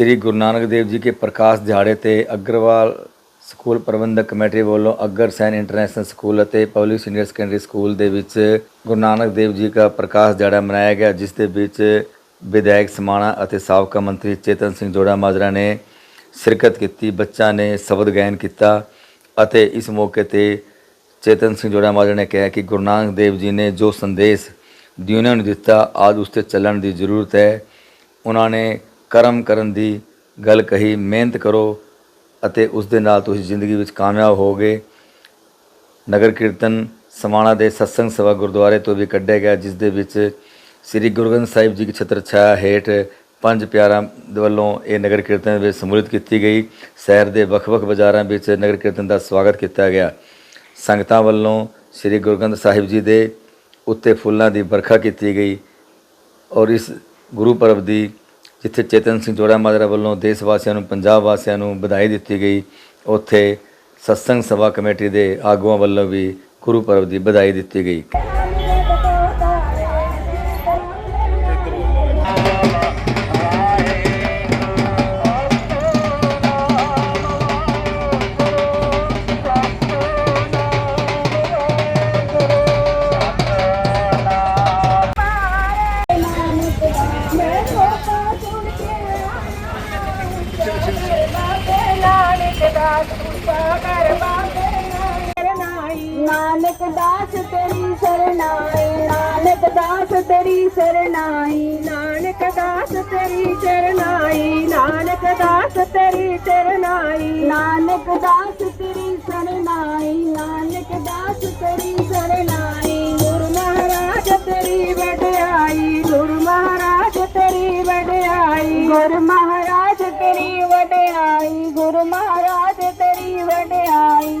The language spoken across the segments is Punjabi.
ਸ੍ਰੀ ਗੁਰੂ ਨਾਨਕ ਦੇਵ ਜੀ ਕੇ ਪ੍ਰਕਾਸ਼ ਦਿਹਾੜੇ ਤੇ ਅਗਰਵਾਲ ਸਕੂਲ ਪ੍ਰਬੰਧਕ ਕਮੇਟੀ ਵੱਲੋਂ ਅਗਰ ਸੈਨ ਇੰਟਰਨੈਸ਼ਨਲ ਸਕੂਲ ਅਤੇ ਪਬਲਿਕ ਸੀਨੀਅਰ ਸੈਕੰਡਰੀ ਸਕੂਲ ਦੇ ਵਿੱਚ ਗੁਰੂ ਨਾਨਕ ਦੇਵ ਜੀ ਦਾ ਪ੍ਰਕਾਸ਼ ਦਿਹਾੜਾ ਮਨਾਇਆ ਗਿਆ, ਜਿਸ ਦੇ ਵਿੱਚ ਵਿਧਾਇਕ ਸਮਾਣਾ ਅਤੇ ਸਾਬਕਾ ਮੰਤਰੀ ਚੇਤਨ ਸਿੰਘ ਜੋੜਾ ਮਾਜਰਾ ਨੇ ਸ਼ਿਰਕਤ ਕੀਤੀ ਬੱਚਾ ਨੇ ਸ਼ਬਦ ਗਾਇਨ ਕੀਤਾ ਅਤੇ ਇਸ ਮੌਕੇ ਤੇ ਚੇਤਨ ਸਿੰਘ ਜੋੜਾ ਮਾਜਰਾ ਨੇ ਕਿਹਾ ਕਿ ਗੁਰੂ ਨਾਨਕ ਦੇਵ ਜੀ ਨੇ ਜੋ ਸੰਦੇਸ਼ ਦੁਨੀਆ ਨੂੰ ਦਿੱਤਾ, ਆਜ ਉਸ ਤੇ ਚੱਲਣ ਦੀ ਜ਼ਰੂਰਤ ਹੈ। ਉਹਨਾਂ ਨੇ ਕਰਮ ਕਰਨ ਦੀ ਗੱਲ ਕਹੀ, ਮਿਹਨਤ ਕਰੋ ਅਤੇ ਉਸ ਦੇ ਨਾਲ ਤੁਸੀਂ ਜ਼ਿੰਦਗੀ ਵਿੱਚ ਕਾਮਯਾਬ ਹੋਵੋਗੇ। ਨਗਰ ਕੀਰਤਨ ਸਮਾਣਾ ਦੇ ਸਤਸੰਗ ਸਭਾ ਗੁਰਦੁਆਰੇ ਤੋਂ ਵੀ ਕੱਢਿਆ ਗਿਆ, ਜਿਸ ਦੇ ਵਿੱਚ ਸ੍ਰੀ ਗੁਰੂ ਗ੍ਰੰਥ ਸਾਹਿਬ ਜੀ ਦੀ ਛਤਰ ਛਾਇਆ ਹੇਠ ਪੰਜ ਪਿਆਰਾਂ ਦੇ ਵੱਲੋਂ ਇਹ ਨਗਰ ਕੀਰਤਨ ਵਿੱਚ ਸਮੂਲਿਤ ਕੀਤੀ ਗਈ। ਸ਼ਹਿਰ ਦੇ ਵੱਖ-ਵੱਖ ਬਾਜ਼ਾਰਾਂ ਵਿੱਚ ਨਗਰ ਕੀਰਤਨ ਦਾ ਸਵਾਗਤ ਕੀਤਾ ਗਿਆ। ਸੰਗਤਾਂ ਵੱਲੋਂ ਸ੍ਰੀ ਗੁਰੂ ਗ੍ਰੰਥ ਸਾਹਿਬ ਜੀ ਦੇ ਉੱਤੇ ਫੁੱਲਾਂ ਦੀ ਵਰਖਾ ਕੀਤੀ ਗਈ ਔਰ ਇਸ ਗੁਰੂ ਪਰਬ ਦੀ ਜਿੱਥੇ ਚੇਤਨ ਸਿੰਘ ਜੋੜਾ ਮਾਜਰਾ ਵੱਲੋਂ ਦੇਸ਼ ਵਾਸੀਆਂ ਨੂੰ, ਪੰਜਾਬ ਵਾਸੀਆਂ ਨੂੰ ਵਧਾਈ ਦਿੱਤੀ ਗਈ, ਉੱਥੇ ਸਤਸੰਗ ਸਭਾ ਕਮੇਟੀ ਦੇ ਆਗੂਆਂ ਵੱਲੋਂ ਵੀ ਗੁਰੂ ਪਰਬ ਦੀ ਵਧਾਈ ਦਿੱਤੀ ਗਈ। ਨਾਨਕ ਦਾਸ ਤੇਰੀ ਸਰਨਾਈ ਨਾਨਕ ਦਾਸ ਤੇਰੀ ਸਰਨਾਈ ਨਾਨਕ ਦਾਸ ਤੇਰੀ ਸਰਨਾਈ ਨਾਨਕ ਦਾਸ ਤੇਰੀ ਸਰਨਾਈ ਨਾਨਕ ਦਾਸ ਤੇਰੀ ਸਰਨਾਈ ਨਾਨਕ ਦਾਸ ਤੇਰੀ ਸਰਨਾਈ ਗੁਰੂ ਮਹਾਰਾਜ ਤੇਰੀ ਵਡਿਆਈ, ਗੁਰੂ ਮਹਾਰਾਜ ਤੇਰੀ ਵਡਿਆਈ, ਗੁਰੂ ਮਹਾਰਾਜ ਤੇਰੀ ਵਡਿਆਈ, ਗੁਰੂ ਮਹਾਰਾਜ ਤੇਰੀ ਵਡਿਆਈ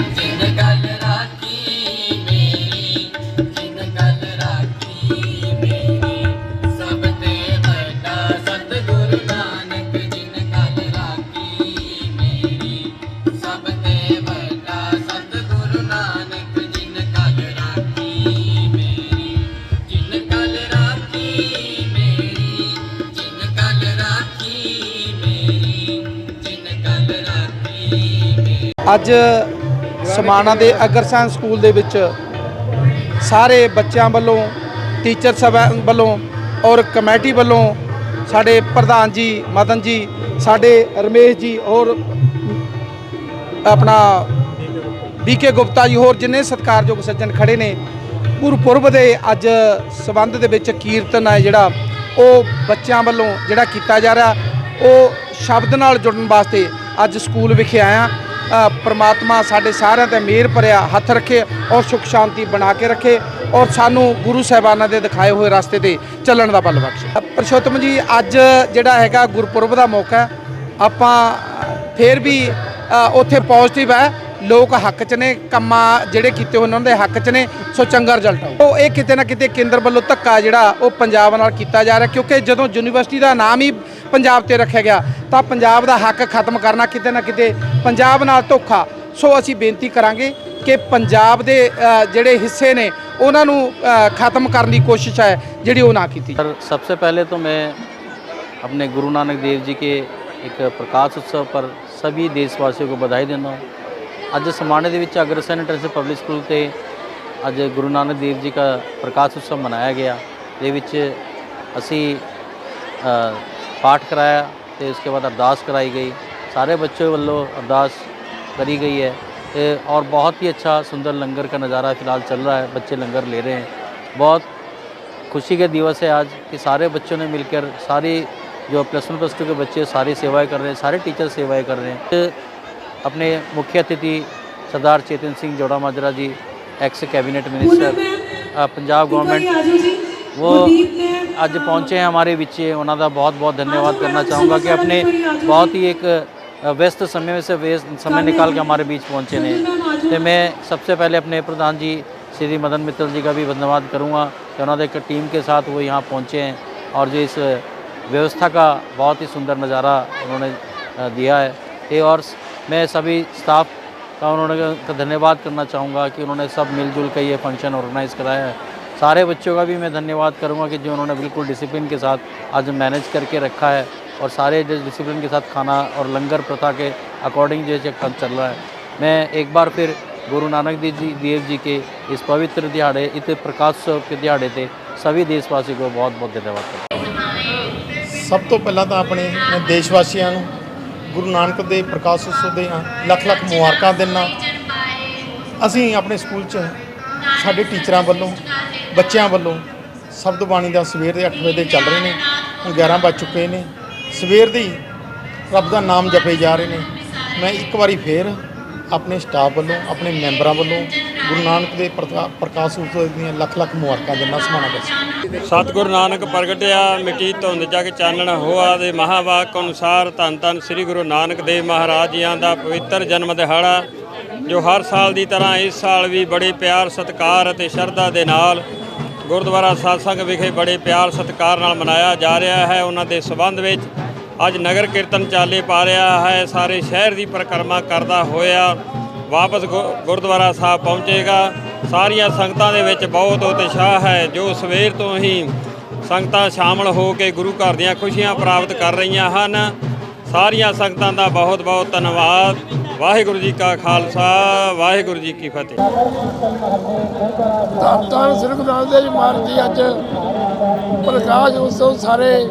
ਅੱਜ ਸਮਾਣਾ ਦੇ ਅਗਰਸੈਨ ਸਕੂਲ ਦੇ ਵਿੱਚ ਸਾਰੇ ਬੱਚਿਆਂ ਵੱਲੋਂ ਟੀਚਰ ਸਭਾ ਵੱਲੋਂ ਔਰ ਕਮੇਟੀ ਵੱਲੋਂ ਸਾਡੇ ਪ੍ਰਧਾਨ ਜੀ, ਮਦਨ ਜੀ, ਸਾਡੇ ਰਮੇਸ਼ ਜੀ ਔਰ ਆਪਣਾ ਬੀਕੇ ਗੁਪਤਾ ਜੀ ਹੋਰ ਜਿੰਨੇ ਸਤਿਕਾਰਯੋਗ ਸੱਜਣ ਖੜੇ ਨੇ, ਗੁਰਪੁਰਬ ਦੇ ਅੱਜ ਸਬੰਧ ਦੇ ਵਿੱਚ ਕੀਰਤਨ ਹੈ ਜਿਹੜਾ, ਉਹ ਬੱਚਿਆਂ ਵੱਲੋਂ ਜਿਹੜਾ ਕੀਤਾ ਜਾ ਰਿਹਾ, ਉਹ ਸ਼ਬਦ ਨਾਲ ਜੁੜਨ ਵਾਸਤੇ ਅੱਜ ਸਕੂਲ ਵਿਖੇ ਆਇਆ। ਪ੍ਰਮਾਤਮਾ ਸਾਡੇ ਸਾਰਿਆਂ ਤੇ ਮਿਹਰ ਭਰਿਆ ਹੱਥ ਰੱਖੇ ਔਰ ਸੁਖ ਸ਼ਾਂਤੀ ਬਣਾ ਕੇ ਰੱਖੇ ਔਰ ਸਾਨੂੰ ਗੁਰੂ ਸਾਹਿਬਾਨਾਂ ਦੇ ਦਿਖਾਏ ਹੋਏ ਰਸਤੇ ਤੇ ਚੱਲਣ ਦਾ ਬਲ ਬਖਸ਼ੇ। ਪਰਸ਼ੋਤਮ ਜੀ, ਅੱਜ ਜਿਹੜਾ ਹੈਗਾ ਗੁਰਪੁਰਬ ਦਾ ਮੌਕਾ ਆਪਾਂ ਫੇਰ ਵੀ ਉੱਥੇ ਪੋਜ਼ਿਟਿਵ ਹੈ। ਲੋਕ ਹੱਕ 'ਚ ਨੇ, ਕੰਮਾਂ ਜਿਹੜੇ ਕੀਤੇ ਹੋਏ ਉਹਨਾਂ ਦੇ ਹੱਕ 'ਚ ਨੇ। ਸੋ ਚੰਗਾ ਰਿਜ਼ਲਟ ਆਊ ਉਹ ਇਹ ਕਿਤੇ ਨਾ ਕਿਤੇ ਕੇਂਦਰ ਵੱਲੋਂ ਧੱਕਾ ਜਿਹੜਾ ਉਹ ਪੰਜਾਬ ਨਾਲ ਕੀਤਾ ਜਾ ਰਿਹਾ, ਕਿਉਂਕਿ ਜਦੋਂ ਯੂਨੀਵਰਸਿਟੀ ਦਾ ਨਾਮ ਹੀ ਪੰਜਾਬ ਤੇ ਰੱਖਿਆ ਗਿਆ ਤਾਂ ਪੰਜਾਬ ਦਾ ਹੱਕ ਖਤਮ ਕਰਨਾ ਕਿਤੇ ਨਾ ਕਿਤੇ ਪੰਜਾਬ ਨਾਲ ਧੋਖਾ ਸੋ ਅਸੀਂ ਬੇਨਤੀ ਕਰਾਂਗੇ ਕਿ ਪੰਜਾਬ ਦੇ ਅ, ਜਿਹੜੇ ਹਿੱਸੇ ਨੇ ਉਹਨਾਂ ਨੂੰ ਅ, ਖਤਮ ਕਰਨ ਦੀ ਕੋਸ਼ਿਸ਼ ਹੈ ਜਿਹੜੀ ਉਹ ਨਾ ਕੀਤੀ सर सबसे पहले तो मैं अपने गुरु नानक देव जी के एक प्रकाश उत्सव पर सभी देशवासियों को बधाई देना हूँ ਅੱਜ ਸਮਾਣੇ ਦੇ ਵਿੱਚ ਅਗਰਸੈਨ ਇੰਟਰਨੈਸ਼ਨਲ ਪਬਲਿਕ ਸਕੂਲ ਤੇ ਅੱਜ ਗੁਰੂ ਨਾਨਕ ਦੇਵ ਜੀ ਦਾ ਪ੍ਰਕਾਸ਼ ਉਤਸਵ ਮਨਾਇਆ ਗਿਆ ਦੇ ਵਿੱਚ ਅਸੀਂ पाठ कराया तो इसके बाद अरदास कराई गई। सारे बच्चों वालों अरदास करी गई है। और बहुत ही अच्छा सुंदर लंगर का नज़ारा फ़िलहाल चल रहा है। बच्चे लंगर ले रहे हैं। बहुत खुशी के दिवस है आज कि सारे बच्चों ने मिलकर सारी जो प्लस वन प्लस टू के बच्चे सारी सेवाएँ कर रहे हैं सारे टीचर सेवाएँ कर रहे हैं। अपने मुख्य अतिथि सरदार Chetan Singh Jora Majra ji ex cabinet minister Punjab government वो आज पहुँचे हैं हमारे बीचे उन्होंने बहुत बहुत धन्यवाद करना चाहूँगा कि अपने बहुत ही एक व्यस्त समय में से व्यस्त समय निकाल के हमारे बीच पहुँचे ने तो मैं सबसे पहले अपने प्रधान जी श्री मदन मित्तल जी का भी धन्यवाद करूँगा कि उन्होंने एक टीम के साथ वो यहाँ पहुँचे हैं और जो इस व्यवस्था का बहुत ही सुंदर नज़ारा उन्होंने दिया है ये और मैं सभी स्टाफ का उन्होंने धन्यवाद करना चाहूँगा कि उन्होंने सब मिलजुल के ये फंक्शन ऑर्गेनाइज़ कराया है सारे बच्चों का भी मैं धन्यवाद करूँगा कि जो उन्होंने बिल्कुल डिसिप्लिन के साथ आज मैनेज करके रखा है और सारे जो डिसिप्लिन के साथ खाना और लंगर प्रथा के अकॉर्डिंग जो है काम चल रहा है मैं एक बार फिर गुरु नानक देव जी देव जी के इस पवित्र दिहाड़े इत प्रकाशोत्सव के दिहाड़े ते सभी देशवासी को बहुत बहुत धन्यवाद करता हूँ ਸਭ ਤੋਂ ਪਹਿਲਾਂ ਤਾਂ ਆਪਣੇ ਮੈਂ ਦੇਸ਼ ਵਾਸੀਆਂ ਨੂੰ ਗੁਰੂ ਨਾਨਕ ਦੇ ਪ੍ਰਕਾਸ਼ ਉਤਸਵ ਦੇ ਲੱਖ ਲੱਖ ਮੁਬਾਰਕਾਂ ਦਿੰਦਾ ਅਸੀਂ ਆਪਣੇ ਸਕੂਲ 'ਚ ਸਾਡੇ ਟੀਚਰਾਂ ਵੱਲੋਂ ਬੱਚਿਆਂ ਵੱਲੋਂ ਸ਼ਬਦ ਬਾਣੀ ਦਾ ਸਵੇਰ ਦੇ 8 ਵਜੇ ਦੇ ਚੱਲ ਰਹੇ ਨੇ, ਹੁਣ 11 ਵੱਜ ਚੁੱਕੇ ਨੇ। ਸਵੇਰ ਦੀ ਰੱਬ ਦਾ ਨਾਮ ਜਪੇ ਜਾ ਰਹੇ ਨੇ। ਮੈਂ ਇੱਕ ਵਾਰੀ ਫੇਰ ਆਪਣੇ ਸਟਾਫ ਵੱਲੋਂ, ਆਪਣੇ ਮੈਂਬਰਾਂ ਵੱਲੋਂ ਗੁਰੂ ਨਾਨਕ ਦੇ ਪ੍ਰਕਾ- ਪ੍ਰਕਾਸ਼ ਉਤਸਵ ਦੀਆਂ ਲੱਖ ਲੱਖ ਮੁਬਾਰਕਾਂ ਦਿੰਦਾ ਸਮਾਣਾ ਵਿੱਚ। ਸਤਿਗੁਰੂ ਨਾਨਕ ਪ੍ਰਗਟਿਆ ਮਿੱਟੀ ਧੁੰਦ ਜਗ ਚਾਨਣ ਹੋਆ ਦੇ ਮਹਾਵਾਕ ਅਨੁਸਾਰ ਧੰਨ ਧੰਨ ਸ੍ਰੀ ਗੁਰੂ ਨਾਨਕ ਦੇਵ ਮਹਾਰਾਜ ਜੀਆਂ ਦਾ ਪਵਿੱਤਰ ਜਨਮ ਦਿਹਾੜਾ, ਜੋ ਹਰ ਸਾਲ ਦੀ ਤਰ੍ਹਾਂ ਇਸ ਸਾਲ ਵੀ ਬੜੇ ਪਿਆਰ, ਸਤਿਕਾਰ ਅਤੇ ਸ਼ਰਧਾ ਦੇ ਨਾਲ ਗੁਰਦੁਆਰਾ ਸਾਸੰਗ ਵਿਖੇ ਬੜੇ ਪਿਆਰ ਸਤਿਕਾਰ ਨਾਲ ਮਨਾਇਆ ਜਾ ਰਿਹਾ ਹੈ। ਉਹਨਾਂ ਦੇ ਸਬੰਧ ਵਿੱਚ ਅੱਜ ਨਗਰ ਕੀਰਤਨ ਚਾਲੇ ਪਾ ਰਿਹਾ ਹੈ। ਸਾਰੇ ਸ਼ਹਿਰ ਦੀ ਪਰਿਕਰਮਾ ਕਰਦਾ ਹੋਇਆ ਵਾਪਸ ਗੁ- ਗੁਰਦੁਆਰਾ ਸਾਹਿਬ ਪਹੁੰਚੇਗਾ। ਸਾਰੀਆਂ ਸੰਗਤਾਂ ਦੇ ਵਿੱਚ ਬਹੁਤ ਉਤਸ਼ਾਹ ਹੈ। ਜੋ ਸਵੇਰ ਤੋਂ ਹੀ ਸੰਗਤਾਂ ਸ਼ਾਮਲ ਹੋ ਕੇ ਗੁਰੂ ਘਰ ਦੀਆਂ ਖੁਸ਼ੀਆਂ ਪ੍ਰਾਪਤ ਕਰ ਰਹੀਆਂ ਹਨ। ਸਾਰੀਆਂ ਸੰਗਤਾਂ ਦਾ ਬਹੁਤ ਬਹੁਤ ਧੰਨਵਾਦ। ਵਾਹਿਗੁਰੂ ਜੀ ਕਾ ਖਾਲਸਾ, ਵਾਹਿਗੁਰੂ ਜੀ ਕੀ ਫਤਿਹ। ਧੰਨ ਧੰਨ ਸ੍ਰੀ ਗੁਰੂ ਨਾਨਕ ਦੇਵ ਜੀ ਮਹਾਰਾਜ ਜੀ, ਅੱਜ ਪ੍ਰਕਾਸ਼ ਉਤਸਵ ਸਾਰੇ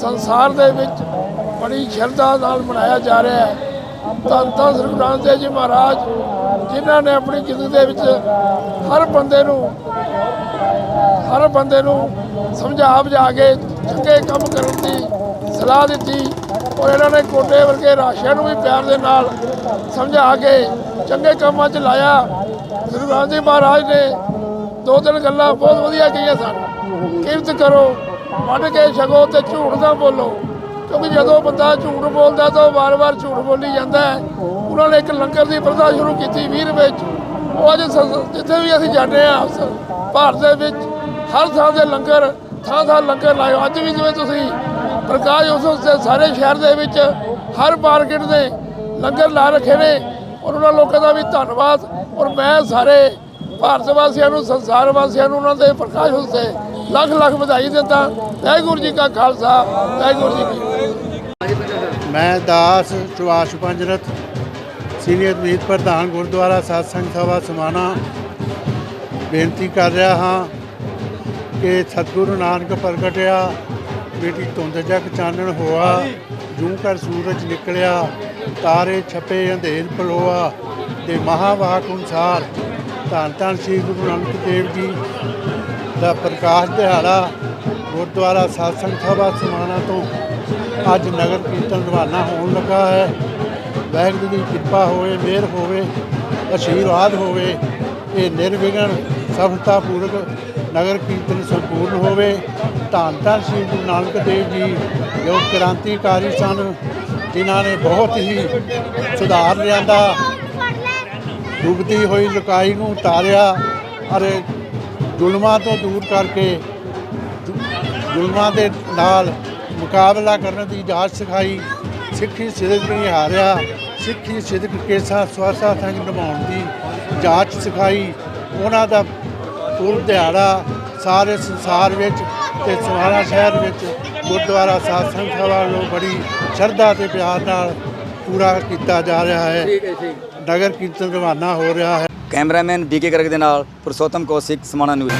ਸੰਸਾਰ ਦੇ ਵਿੱਚ ਬੜੀ ਸ਼ਰਧਾ ਨਾਲ ਮਨਾਇਆ ਜਾ ਰਿਹਾ ਹੈ। ਧੰਨ ਧੰਨ ਸ੍ਰੀ ਗੁਰੂ ਨਾਨਕ ਦੇਵ ਜੀ ਮਹਾਰਾਜ, ਜਿਨ੍ਹਾਂ ਨੇ ਆਪਣੀ ਜ਼ਿੰਦਗੀ ਦੇ ਵਿੱਚ ਹਰ ਬੰਦੇ ਨੂੰ, ਹਰ ਬੰਦੇ ਨੂੰ ਸਮਝਾ ਬੁਝਾ ਕੇ ਚੰਗੇ ਕੰਮ ਕਰਨ ਦੀ ਸਲਾਹ ਦਿੱਤੀ। ਔਰ ਇਹਨਾਂ ਨੇ ਕੋਟੇ ਵਰਗੇ ਰਾਸ਼ਿਆਂ ਨੂੰ ਵੀ ਪਿਆਰ ਦੇ ਨਾਲ ਸਮਝਾ ਕੇ ਚੰਗੇ ਕੰਮਾਂ 'ਚ ਲਾਇਆ। ਗੁਰੂ ਗ੍ਰੰਥ ਜੀ ਮਹਾਰਾਜ ਨੇ ਦੋ ਤਿੰਨ ਗੱਲਾਂ ਬਹੁਤ ਵਧੀਆ ਕਹੀਆਂ ਸਨ। ਕਿਰਤ ਕਰੋ, ਵੱਢ ਕੇ ਛਕੋ ਤੇ ਝੂਠ ਨਾ ਬੋਲੋ। ਕਿਉਂਕਿ ਜਦੋਂ ਬੰਦਾ ਝੂਠ ਬੋਲਦਾ ਤਾਂ ਉਹ ਵਾਰ-ਵਾਰ ਝੂਠ ਬੋਲੀ ਜਾਂਦਾ ਹੈ। ਉਹਨਾਂ ਨੇ ਇੱਕ ਲੰਗਰ ਦੀ ਪ੍ਰਥਾ ਸ਼ੁਰੂ ਕੀਤੀ 20 ਵਿੱਚ। ਉਹ ਅੱਜ ਜਿੱਥੇ ਵੀ ਅਸੀਂ ਜਾਂਦੇ ਹਾਂ ਸ- ਭਾਰਤ ਦੇ ਵਿੱਚ ਹਰ ਥਾਂ ਦੇ ਲੰਗਰ ਥਾਂ ਥਾਂ ਲੰਗਰ ਲਾਇਓ। ਅੱਜ ਵੀ ਜਿਵੇਂ ਤੁਸੀਂ ਪ੍ਰਕਾਸ਼ ਉਤਸਵ ਦੇ ਸਾਰੇ ਸ਼ਹਿਰ ਦੇ ਵਿੱਚ ਹਰ ਮਾਰਕੀਟ ਦੇ ਲੰਗਰ ਲਾ ਰੱਖੇ ਨੇ। ਔਰ ਉਹਨਾਂ ਲੋਕਾਂ ਦਾ ਵੀ ਧੰਨਵਾਦ। ਔਰ ਮੈਂ ਸਾਰੇ ਭਾਰਤ ਵਾਸੀਆਂ ਨੂੰ, ਸੰਸਾਰ ਵਾਸੀਆਂ ਨੂੰ ਉਹਨਾਂ ਦੇ ਪ੍ਰਕਾਸ਼ ਉਤਸਵ ਤੇ ਲੱਖ ਲੱਖ ਵਧਾਈ ਦਿੰਦਾ। ਵਾਹਿਗੁਰੂ ਜੀ ਕਾ ਖਾਲਸਾ, ਵਾਹਿਗੁਰੂ ਜੀ ਕੀ ਮੈਂ ਦਾਸ ਸੁਭਾਸ਼ ਪੰਜਰਤ ਸੀਨੀਅਰ ਮੀਤ ਪ੍ਰਧਾਨ ਗੁਰਦੁਆਰਾ ਸਤਸੰਗ ਸਭਾ ਸਮਾਣਾ ਬੇਨਤੀ ਕਰ ਰਿਹਾ ਹਾਂ ਕਿ ਸਤਿਗੁਰੂ ਨਾਨਕ ਪ੍ਰਗਟਿਆ ਬੇਟੀ ਧੁੰਦ ਜਗ ਚਾਨਣ ਹੋਆ, ਜੂੰ ਕਰ ਸੂਰਜ ਨਿਕਲਿਆ, ਤਾਰੇ ਛਪੇ, ਅੰਧੇਰ ਪਲੋਆ ਤੇ ਮਹਾਵਾਕ ਅਨੁਸਾਰ ਧੰਨ ਧੰਨ ਸ੍ਰੀ ਗੁਰੂ ਨਾਨਕ ਦੇਵ ਜੀ ਦਾ ਪ੍ਰਕਾਸ਼ ਦਿਹਾੜਾ ਗੁਰਦੁਆਰਾ ਸਤਸੰਗ ਸਭਾ ਸਮਾਣਾ ਤੋਂ ਅੱਜ ਨਗਰ ਕੀਰਤਨ ਰਵਾਨਾ ਹੋਣ ਲੱਗਾ ਹੈ। ਵਾਹਿਗੁਰੂ ਦੀ ਕਿਰਪਾ ਹੋਵੇ, ਮਿਹਰ ਹੋਵੇ ਆਸ਼ੀਰਵਾਦ ਹੋਵੇ, ਇਹ ਨਿਰਵਿਘਨ ਸਫਲਤਾਪੂਰਕ ਨਗਰ ਕੀਰਤਨ ਸੰਪੂਰਨ ਹੋਵੇ। ਧੰਨ ਧੰਨ ਸ੍ਰੀ ਗੁਰੂ ਨਾਨਕ ਦੇਵ ਜੀ, ਜੋ ਕ੍ਰਾਂਤੀਕਾਰੀ ਸਨ, ਜਿਨ੍ਹਾਂ ਨੇ ਬਹੁਤ ਹੀ ਸੁਧਾਰ ਲਿਆਂਦਾ। ਡੁੱਬਦੀ ਹੋਈ ਲੁਕਾਈ ਨੂੰ ਉਤਾਰਿਆ ਅਤੇ ਜ਼ੁਲਮਾਂ ਤੋਂ ਦੂਰ ਕਰਕੇ ਜ਼ੁਲਮਾਂ ਦੇ ਨਾਲ ਮੁਕਾਬਲਾ ਕਰਨ ਦੀ ਜਾਚ ਸਿਖਾਈ। ਸਿੱਖੀ ਸਿਦਕ ਨਹੀਂ ਹਾਰਿਆ। ਸਿੱਖੀ ਸਿਦਕ ਕੇਸਾ ਸਵਾਸਾ ਸੰਗ ਨਿਭਾਉਣ ਦੀ ਜਾਚ ਸਿਖਾਈ। ਉਹਨਾਂ ਦਾ ਪੁਰਬ ਦਿਹਾੜਾ ਸਾਰੇ ਸੰਸਾਰ ਵਿੱਚ ਤੇ ਸਮਾਣਾ ਸ਼ਹਿਰ ਵਿੱਚ ਗੁਰਦੁਆਰਾ ਸਾਧ ਸੰਗਤ ਸਭਾ ਵੱਲੋਂ ਬੜੀ ਸ਼ਰਧਾ ਤੇ ਪਿਆਰ ਨਾਲ ਪੂਰਾ ਕੀਤਾ ਜਾ ਰਿਹਾ ਹੈ। ਨਗਰ ਕੀਰਤਨ ਰਵਾਨਾ ਹੋ ਰਿਹਾ ਹੈ। ਕੈਮਰਾਮੈਨ ਡੀਕੇ ਗਰਗ ਦੇ ਨਾਲ ਪੁਰਸ਼ੋਤਮ ਕੌਸ਼ਿਕ ਸਮਾਣਾ ਨਿਊਜ਼।